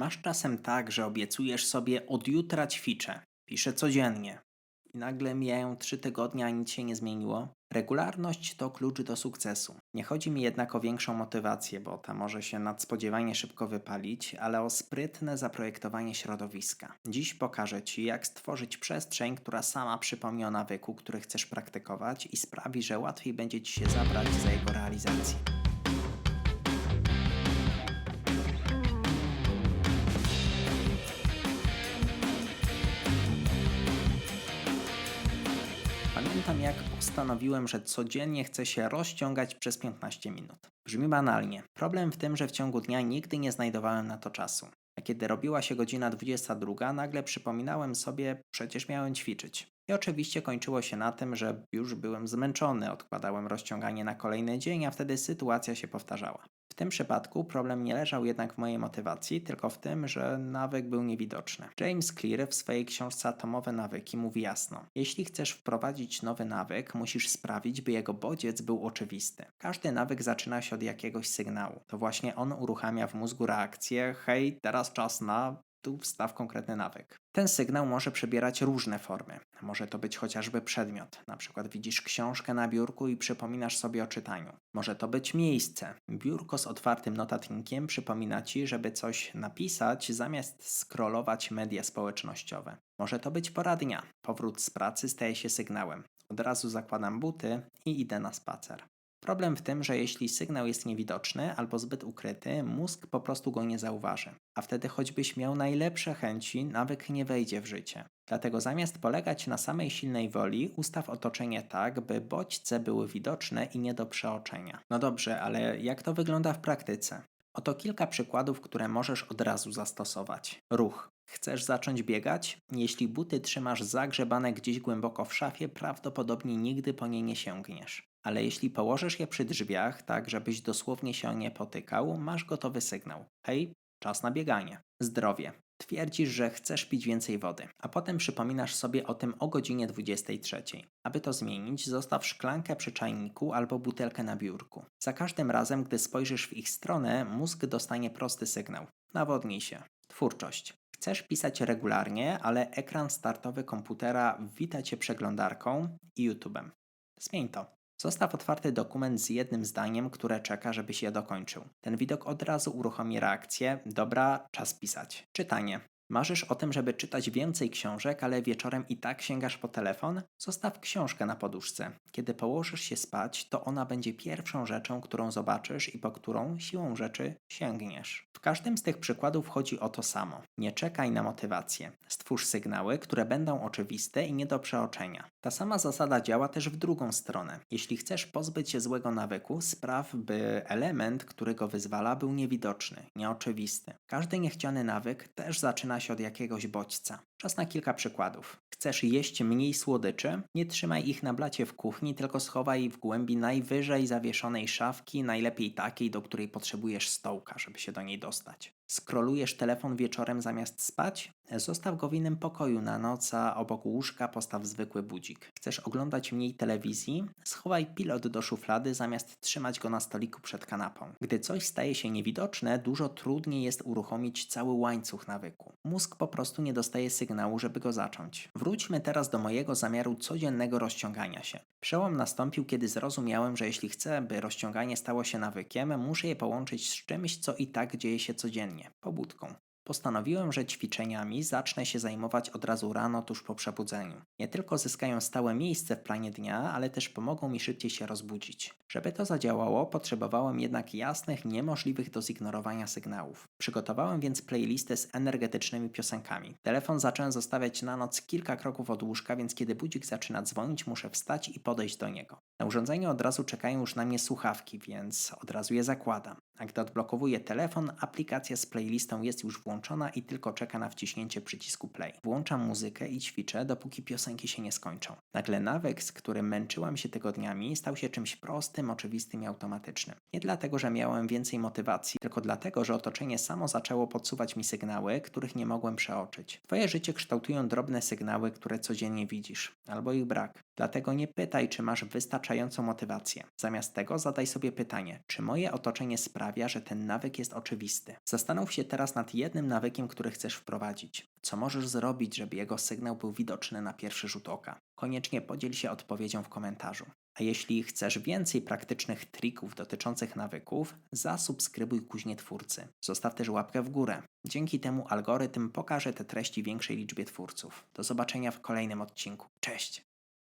Masz czasem tak, że obiecujesz sobie od jutra ćwiczę, piszę codziennie i nagle mijają trzy tygodnie, a nic się nie zmieniło. Regularność to klucz do sukcesu. Nie chodzi mi jednak o większą motywację, bo ta może się nadspodziewanie szybko wypalić, ale o sprytne zaprojektowanie środowiska. Dziś pokażę Ci, jak stworzyć przestrzeń, która sama przypomni o nawyku, który chcesz praktykować i sprawi, że łatwiej będzie Ci się zabrać za jego realizację. Pamiętam, jak postanowiłem, że codziennie chcę się rozciągać przez 15 minut. Brzmi banalnie. Problem w tym, że w ciągu dnia nigdy nie znajdowałem na to czasu. A kiedy robiła się godzina 22, nagle przypominałem sobie, przecież miałem ćwiczyć. I oczywiście kończyło się na tym, że już byłem zmęczony, odkładałem rozciąganie na kolejny dzień, a wtedy sytuacja się powtarzała. Tym przypadku problem nie leżał jednak w mojej motywacji, tylko w tym, że nawyk był niewidoczny. James Clear w swojej książce Atomowe nawyki mówi jasno: Jeśli chcesz wprowadzić nowy nawyk, musisz sprawić, by jego bodziec był oczywisty. Każdy nawyk zaczyna się od jakiegoś sygnału. To właśnie on uruchamia w mózgu reakcję: hej, teraz czas na tu wstaw konkretny nawyk. Ten sygnał może przybierać różne formy. Może to być chociażby przedmiot, na przykład widzisz książkę na biurku i przypominasz sobie o czytaniu. Może to być miejsce. Biurko z otwartym notatnikiem przypomina ci, żeby coś napisać zamiast scrollować media społecznościowe. Może to być pora dnia. Powrót z pracy staje się sygnałem. Od razu zakładam buty i idę na spacer. Problem w tym, że jeśli sygnał jest niewidoczny albo zbyt ukryty, mózg po prostu go nie zauważy, a wtedy choćbyś miał najlepsze chęci, nawyk nie wejdzie w życie. Dlatego zamiast polegać na samej silnej woli, ustaw otoczenie tak, by bodźce były widoczne i nie do przeoczenia. No dobrze, ale jak to wygląda w praktyce? Oto kilka przykładów, które możesz od razu zastosować. Ruch. Chcesz zacząć biegać? Jeśli buty trzymasz zagrzebane gdzieś głęboko w szafie, prawdopodobnie nigdy po nie nie sięgniesz. Ale jeśli położysz je przy drzwiach, tak żebyś dosłownie się nie potykał, masz gotowy sygnał. Hej, czas na bieganie. Zdrowie. Twierdzisz, że chcesz pić więcej wody, a potem przypominasz sobie o tym o godzinie 23. Aby to zmienić, zostaw szklankę przy czajniku albo butelkę na biurku. Za każdym razem, gdy spojrzysz w ich stronę, mózg dostanie prosty sygnał. Nawodnij się. Twórczość. Chcesz pisać regularnie, ale ekran startowy komputera wita cię przeglądarką i YouTube'em. Zmień to. Zostaw otwarty dokument z jednym zdaniem, które czeka, żebyś je dokończył. Ten widok od razu uruchomi reakcję. Dobra, czas pisać. Czytanie. Marzysz o tym, żeby czytać więcej książek, ale wieczorem i tak sięgasz po telefon? Zostaw książkę na poduszce. Kiedy położysz się spać, to ona będzie pierwszą rzeczą, którą zobaczysz i po którą siłą rzeczy sięgniesz. W każdym z tych przykładów chodzi o to samo. Nie czekaj na motywację. Stwórz sygnały, które będą oczywiste i nie do przeoczenia. Ta sama zasada działa też w drugą stronę. Jeśli chcesz pozbyć się złego nawyku, spraw, by element, który go wyzwala, był niewidoczny, nieoczywisty. Każdy niechciany nawyk też się od jakiegoś bodźca. Czas na kilka przykładów. Chcesz jeść mniej słodyczy? Nie trzymaj ich na blacie w kuchni, tylko schowaj w głębi najwyżej zawieszonej szafki, najlepiej takiej, do której potrzebujesz stołka, żeby się do niej dostać. Skrolujesz telefon wieczorem zamiast spać? Zostaw go w innym pokoju na noc, a obok łóżka postaw zwykły budzik. Chcesz oglądać mniej telewizji? Schowaj pilot do szuflady zamiast trzymać go na stoliku przed kanapą. Gdy coś staje się niewidoczne, dużo trudniej jest uruchomić cały łańcuch nawyku. Mózg po prostu nie dostaje sygnału, żeby go zacząć. Wróćmy teraz do mojego zamiaru codziennego rozciągania się. Przełom nastąpił, kiedy zrozumiałem, że jeśli chcę, by rozciąganie stało się nawykiem, muszę je połączyć z czymś, co i tak dzieje się codziennie pobudką. Postanowiłem, że ćwiczeniami zacznę się zajmować od razu rano tuż po przebudzeniu. Nie tylko zyskają stałe miejsce w planie dnia, ale też pomogą mi szybciej się rozbudzić. Żeby to zadziałało, potrzebowałem jednak jasnych, niemożliwych do zignorowania sygnałów. Przygotowałem więc playlistę z energetycznymi piosenkami. Telefon zacząłem zostawiać na noc kilka kroków od łóżka, więc kiedy budzik zaczyna dzwonić, muszę wstać i podejść do niego. Na urządzeniu od razu czekają już na mnie słuchawki, więc od razu je zakładam. A gdy odblokowuję telefon, aplikacja z playlistą jest już włączona i tylko czeka na wciśnięcie przycisku play. Włączam muzykę i ćwiczę, dopóki piosenki się nie skończą. Nagle nawyk, z którym męczyłam się tygodniami, stał się czymś prostym, oczywistym i automatycznym. Nie dlatego, że miałem więcej motywacji, tylko dlatego, że otoczenie samo zaczęło podsuwać mi sygnały, których nie mogłem przeoczyć. Twoje życie kształtują drobne sygnały, które codziennie widzisz, albo ich brak. Dlatego nie pytaj, czy masz wystarczającą motywację. Zamiast tego zadaj sobie pytanie, czy moje otoczenie sprawia, że ten nawyk jest oczywisty. Zastanów się teraz nad jednym nawykiem, który chcesz wprowadzić. Co możesz zrobić, żeby jego sygnał był widoczny na pierwszy rzut oka? Koniecznie podziel się odpowiedzią w komentarzu. A jeśli chcesz więcej praktycznych trików dotyczących nawyków, zasubskrybuj Kuźnie Twórcy. Zostaw też łapkę w górę. Dzięki temu algorytm pokaże te treści większej liczbie twórców. Do zobaczenia w kolejnym odcinku. Cześć!